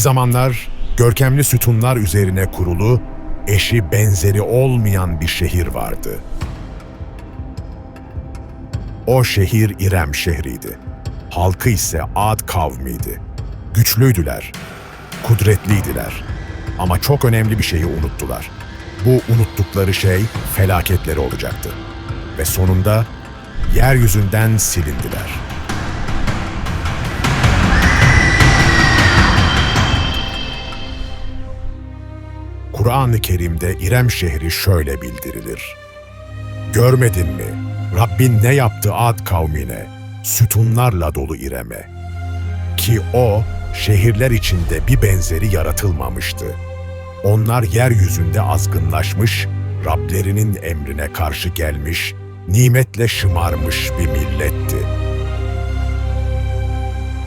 zamanlar görkemli sütunlar üzerine kurulu, eşi benzeri olmayan bir şehir vardı. O şehir İrem şehriydi. Halkı ise Ad kavmiydi. Güçlüydüler, kudretliydiler. Ama çok önemli bir şeyi unuttular. Bu unuttukları şey felaketleri olacaktı. Ve sonunda yeryüzünden silindiler. Kur'an-ı Kerim'de İrem şehri şöyle bildirilir. Görmedin mi? Rabbin ne yaptı Ad kavmine? Sütunlarla dolu İrem'e. Ki o, şehirler içinde bir benzeri yaratılmamıştı. Onlar yeryüzünde azgınlaşmış, Rablerinin emrine karşı gelmiş, nimetle şımarmış bir milletti.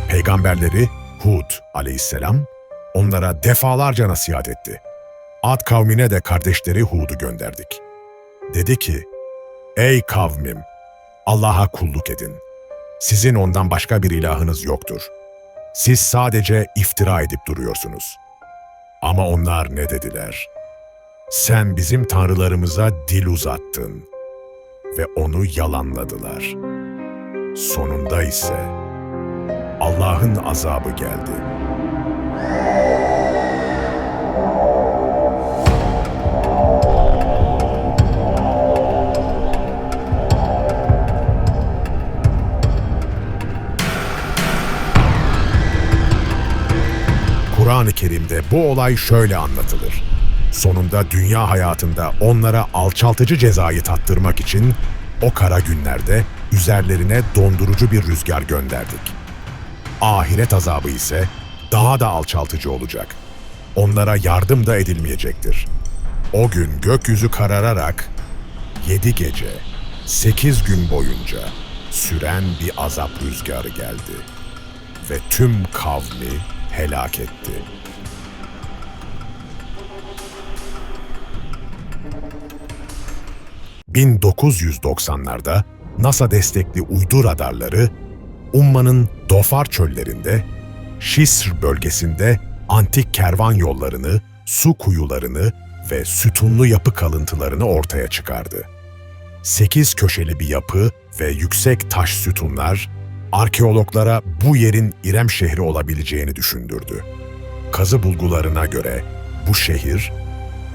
Peygamberleri Hud aleyhisselam onlara defalarca nasihat etti. Ad kavmine de kardeşleri Hud'u gönderdik. Dedi ki, Ey kavmim! Allah'a kulluk edin. Sizin ondan başka bir ilahınız yoktur. Siz sadece iftira edip duruyorsunuz. Ama onlar ne dediler? Sen bizim tanrılarımıza dil uzattın ve onu yalanladılar. Sonunda ise Allah'ın azabı geldi. Kur'an-ı Kerim'de bu olay şöyle anlatılır. Sonunda dünya hayatında onlara alçaltıcı cezayı tattırmak için o kara günlerde üzerlerine dondurucu bir rüzgar gönderdik. Ahiret azabı ise daha da alçaltıcı olacak. Onlara yardım da edilmeyecektir. O gün gökyüzü karararak yedi gece, sekiz gün boyunca süren bir azap rüzgarı geldi ve tüm kavmi helak etti. ...1990'larda NASA destekli uydu radarları... ...Umman'ın Dofar çöllerinde... ...Şisr bölgesinde antik kervan yollarını... ...su kuyularını ve sütunlu yapı kalıntılarını ortaya çıkardı. Sekiz köşeli bir yapı ve yüksek taş sütunlar arkeologlara bu yerin İrem şehri olabileceğini düşündürdü. Kazı bulgularına göre bu şehir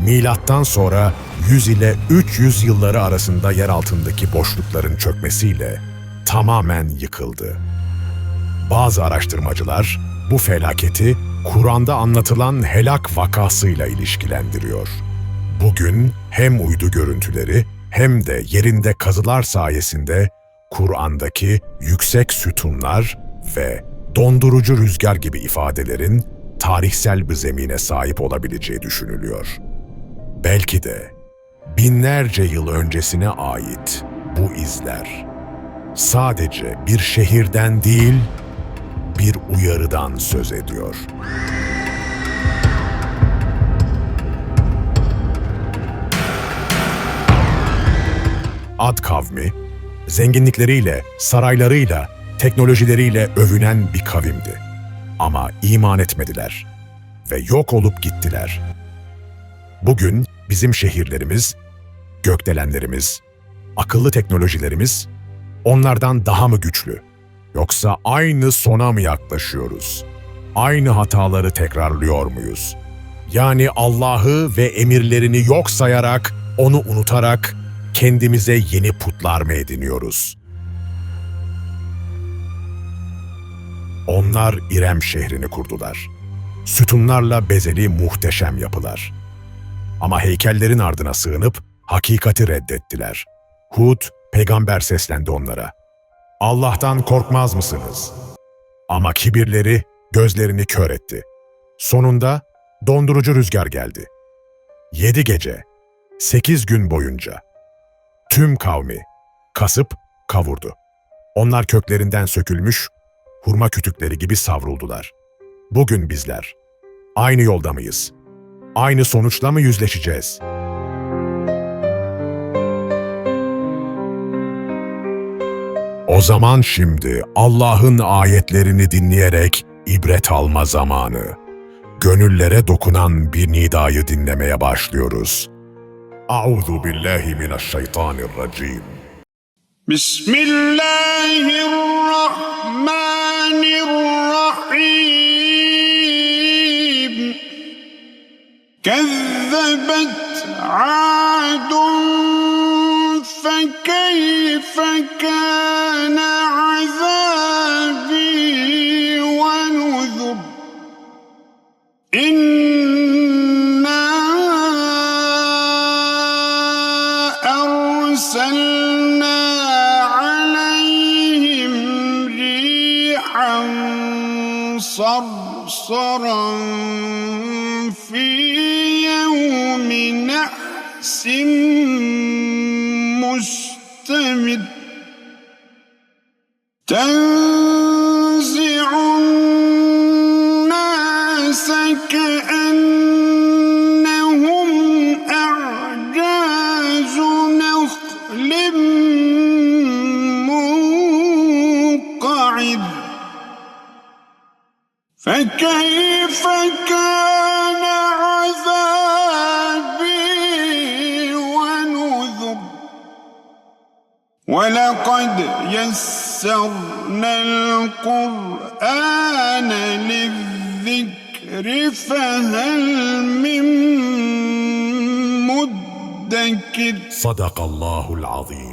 milattan sonra 100 ile 300 yılları arasında yer altındaki boşlukların çökmesiyle tamamen yıkıldı. Bazı araştırmacılar bu felaketi Kur'an'da anlatılan helak vakasıyla ilişkilendiriyor. Bugün hem uydu görüntüleri hem de yerinde kazılar sayesinde Kur'an'daki yüksek sütunlar ve dondurucu rüzgar gibi ifadelerin tarihsel bir zemine sahip olabileceği düşünülüyor. Belki de binlerce yıl öncesine ait bu izler sadece bir şehirden değil, bir uyarıdan söz ediyor. Ad kavmi, zenginlikleriyle, saraylarıyla, teknolojileriyle övünen bir kavimdi. Ama iman etmediler ve yok olup gittiler. Bugün bizim şehirlerimiz, gökdelenlerimiz, akıllı teknolojilerimiz onlardan daha mı güçlü? Yoksa aynı sona mı yaklaşıyoruz? Aynı hataları tekrarlıyor muyuz? Yani Allah'ı ve emirlerini yok sayarak, onu unutarak kendimize yeni putlar mı ediniyoruz? Onlar İrem şehrini kurdular. Sütunlarla bezeli muhteşem yapılar. Ama heykellerin ardına sığınıp hakikati reddettiler. Hud, peygamber seslendi onlara. Allah'tan korkmaz mısınız? Ama kibirleri gözlerini kör etti. Sonunda dondurucu rüzgar geldi. Yedi gece, sekiz gün boyunca tüm kavmi kasıp kavurdu. Onlar köklerinden sökülmüş, hurma kütükleri gibi savruldular. Bugün bizler aynı yolda mıyız? Aynı sonuçla mı yüzleşeceğiz? O zaman şimdi Allah'ın ayetlerini dinleyerek ibret alma zamanı. gönüllere dokunan bir nidayı dinlemeye başlıyoruz. Euzu billahi mineşşeytanirracim. بسم الله الرحمن الرحيم كذبت عاد فكيف كان صرصرا فكيف كان عذابي ونذر ولقد يسرنا القرآن للذكر فهل من مدكر Sadakallahul azim.